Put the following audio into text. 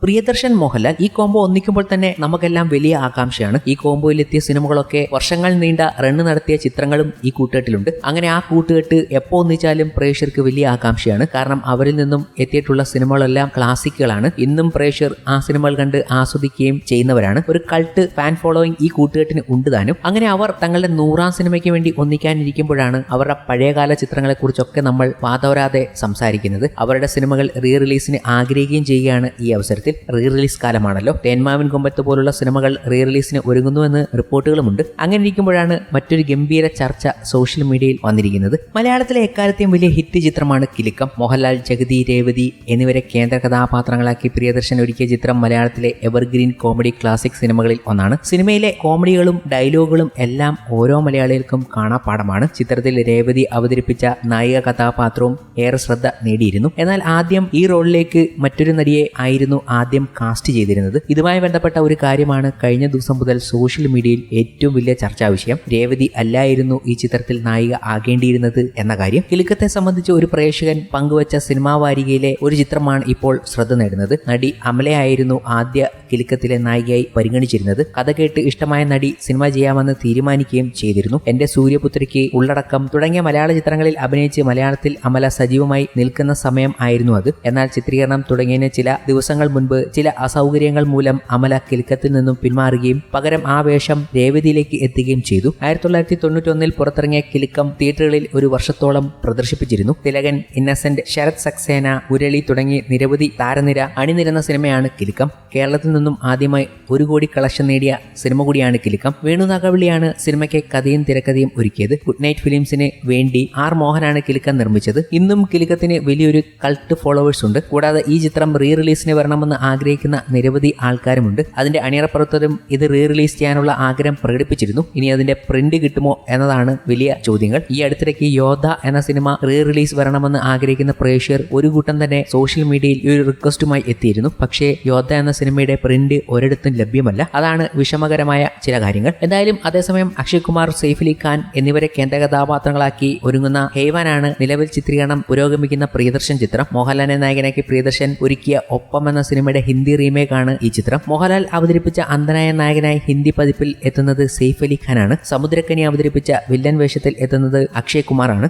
പ്രിയദർശൻ മോഹൻലാൽ ഈ കോംബോ ഒന്നിക്കുമ്പോൾ തന്നെ നമുക്കെല്ലാം വലിയ ആകാംക്ഷയാണ്. ഈ കോംബോയിലെത്തിയ സിനിമകളൊക്കെ വർഷങ്ങൾ നീണ്ട റണ്ണ് നടത്തിയ ചിത്രങ്ങളും ഈ കൂട്ടുകെട്ടിലുണ്ട്. അങ്ങനെ ആ കൂട്ടുകെട്ട് എപ്പോ ഒന്നിച്ചാലും പ്രേക്ഷകർക്ക് വലിയ ആകാംക്ഷയാണ്. കാരണം അവരിൽ നിന്നും എത്തിയിട്ടുള്ള സിനിമകളെല്ലാം ക്ലാസിക്കുകളാണ് ഇന്നും പ്രേക്ഷകർ ആ സിനിമകൾ കണ്ട് ആസ്വദിക്കുകയും ചെയ്യുന്നവരാണ്. ഒരു കൾട്ട് ഫാൻ ഫോളോയിങ് ഈ കൂട്ടുകെട്ടിന് ഉണ്ട് താനും. അങ്ങനെ അവർ തങ്ങളുടെ നൂറാം സിനിമയ്ക്ക് വേണ്ടി ഒന്നിക്കാനിരിക്കുമ്പോഴാണ് അവരുടെ പഴയകാല ചിത്രങ്ങളെക്കുറിച്ചൊക്കെ നമ്മൾ വാതോരാതെ സംസാരിക്കുന്നത്. അവരുടെ സിനിമകൾ റീ റിലീസിന് ആഗ്രഹിക്കുകയും ചെയ്യുകയാണ് ഈ അവസരത്തിൽ. Re release കാലമാണല്ലോ. തേന്മാവിൻ കൊമ്പത്ത് പോലുള്ള സിനിമകൾ റീ റിലീസിന് ഒരുങ്ങുന്നുവെന്ന് റിപ്പോർട്ടുകളുമുണ്ട്. അങ്ങനെ ഇരിക്കുമ്പോഴാണ് മറ്റൊരു ഗംഭീര ചർച്ച സോഷ്യൽ മീഡിയയിൽ വന്നിരിക്കുന്നത്. മലയാളത്തിലെ എക്കാലത്തെയും വലിയ ഹിറ്റ് ചിത്രമാണ് കിലുക്കം. മോഹൻലാൽ ജഗതി രേവതി എന്നിവരെ കേന്ദ്ര കഥാപാത്രങ്ങളാക്കി പ്രിയദർശൻ ഒരുക്കിയ ചിത്രം മലയാളത്തിലെ എവർഗ്രീൻ കോമഡി ക്ലാസിക് സിനിമകളിൽ ഒന്നാണ്. സിനിമയിലെ കോമഡികളും ഡയലോഗുകളും എല്ലാം ഓരോ മലയാളികൾക്കും കാണാപ്പാടമാണ് ചിത്രത്തിൽ രേവതി അവതരിപ്പിച്ച നായിക കഥാപാത്രവും ഏറെ ശ്രദ്ധ നേടിയിരുന്നു. എന്നാൽ ആദ്യം ഈ റോളിലേക്ക് മറ്റൊരു നടിയെ ആയിരുന്നു ആദ്യം കാസ്റ്റ് ചെയ്തിരുന്നത്. ഇതുമായി ബന്ധപ്പെട്ട ഒരു കാര്യമാണ് കഴിഞ്ഞ ദിവസം മുതൽ സോഷ്യൽ മീഡിയയിൽ ഏറ്റവും വലിയ ചർച്ചാ വിഷയം. രേവതി അല്ലായിരുന്നു ഈ ചിത്രത്തിൽ നായിക ആകേണ്ടിയിരുന്നത് എന്ന കാര്യം. കിലുക്കത്തെ സംബന്ധിച്ച് ഒരു പ്രേക്ഷകൻ പങ്കുവച്ച സിനിമാ വാരികയിലെ ഒരു ചിത്രമാണ് ഇപ്പോൾ ശ്രദ്ധ നേടുന്നത്. നടി അമലയായിരുന്നു ആദ്യ കിലുക്കത്തിലെ നായികയായി പരിഗണിച്ചിരുന്നത്. കഥ കേട്ട് ഇഷ്ടമായ നടി സിനിമ ചെയ്യാമെന്ന് തീരുമാനിക്കുകയും ചെയ്തിരുന്നു. എന്റെ സൂര്യപുത്രിക്ക് ഉള്ളടക്കം തുടങ്ങിയ മലയാള ചിത്രങ്ങളിൽ അഭിനയിച്ച് മലയാളത്തിൽ അമല സജീവമായി നിൽക്കുന്ന സമയം ആയിരുന്നു അത്. എന്നാൽ ചിത്രീകരണം തുടങ്ങിയതിന് ചില ദിവസങ്ങൾ മുൻപ് ചില അസൗകര്യങ്ങൾ മൂലം അമല കിൽക്കത്തിൽ നിന്നും പിന്മാറുകയും പകരം ആ വേഷം രേവതിയിലേക്ക് എത്തുകയും ചെയ്തു. ആയിരത്തി തൊള്ളായിരത്തി തൊണ്ണൂറ്റൊന്നിൽ പുറത്തിറങ്ങിയ കിലുക്കം തിയേറ്ററുകളിൽ ഒരു വർഷത്തോളം പ്രദർശിപ്പിച്ചിരുന്നു. തിലകൻ ഇന്നസെന്റ് ശരത് സക്സേന മുരളി തുടങ്ങി നിരവധി താരനിര അണിനിരന്ന സിനിമയാണ് കിലുക്കം കേരളത്തിൽ നിന്നും ആദ്യമായി ഒരു കോടി കളക്ഷൻ നേടിയ സിനിമ കൂടിയാണ് കിലുക്കം വേണു നാഗവള്ളിയാണ് സിനിമയ്ക്ക് കഥയും തിരക്കഥയും ഒരുക്കിയത്. ഗുഡ് നൈറ്റ് ഫിലിംസിന് വേണ്ടി ആർ മോഹനാണ് കിലുക്കം നിർമ്മിച്ചത്. ഇന്നും കിലുക്കത്തിന് വലിയൊരു കൾട്ട് ഫോളോവേഴ്സ് ഉണ്ട്. കൂടാതെ ഈ ചിത്രം റീ റിലീസിന് വരണമെന്ന് ആഗ്രഹിക്കുന്ന നിരവധി ആൾക്കാരുമുണ്ട്. അതിന്റെ അണിയറപ്പുറത്തരും ഇത് റീ റിലീസ് ചെയ്യാനുള്ള ആഗ്രഹം പ്രകടിപ്പിച്ചിരുന്നു. ഇനി അതിന്റെ പ്രിന്റ് കിട്ടുമോ എന്നതാണ് വലിയ ചോദ്യങ്ങൾ. ഈ അടുത്തിടയ്ക്ക് യോദ്ധ എന്ന സിനിമ റീ റിലീസ് വരണമെന്ന് ആഗ്രഹിക്കുന്ന പ്രേക്ഷകർ ഒരു കൂട്ടം തന്നെ സോഷ്യൽ മീഡിയയിൽ ഈ ഒരു റിക്വസ്റ്റുമായി എത്തിയിരുന്നു. പക്ഷേ യോദ്ധ എന്ന സിനിമയുടെ പ്രിന്റ് ഒരിടത്തും ലഭ്യമല്ല. അതാണ് വിഷമകരമായ ചില കാര്യങ്ങൾ. എന്തായാലും അതേസമയം അക്ഷയ് കുമാർ സെയ്ഫ് അലി ഖാൻ എന്നിവരെ കേന്ദ്ര കഥാപാത്രങ്ങളാക്കി ഒരുങ്ങുന്ന ഹേവാനാണ് നിലവിൽ ചിത്രീകരണം പുരോഗമിക്കുന്ന പ്രിയദർശൻ ചിത്രം. മോഹൻലാലിനെ നായകനാക്കി പ്രിയദർശൻ ഒരുക്കിയ ഒപ്പം എന്ന സിനിമയുടെ ഹിന്ദി റീമേക്കാണ് ഈ ചിത്രം. മോഹൻലാൽ അവതരിപ്പിച്ച അന്ധനായ നായകനായി ഹിന്ദി പതിപ്പിൽ എത്തുന്നത് സെയ്ഫ് അലി ഖാനാണ്. സമുദ്രക്കനി അവതരിപ്പിച്ച വില്ലൻ വേഷത്തിൽ എത്തുന്നത് അക്ഷയ് കുമാറാണ്.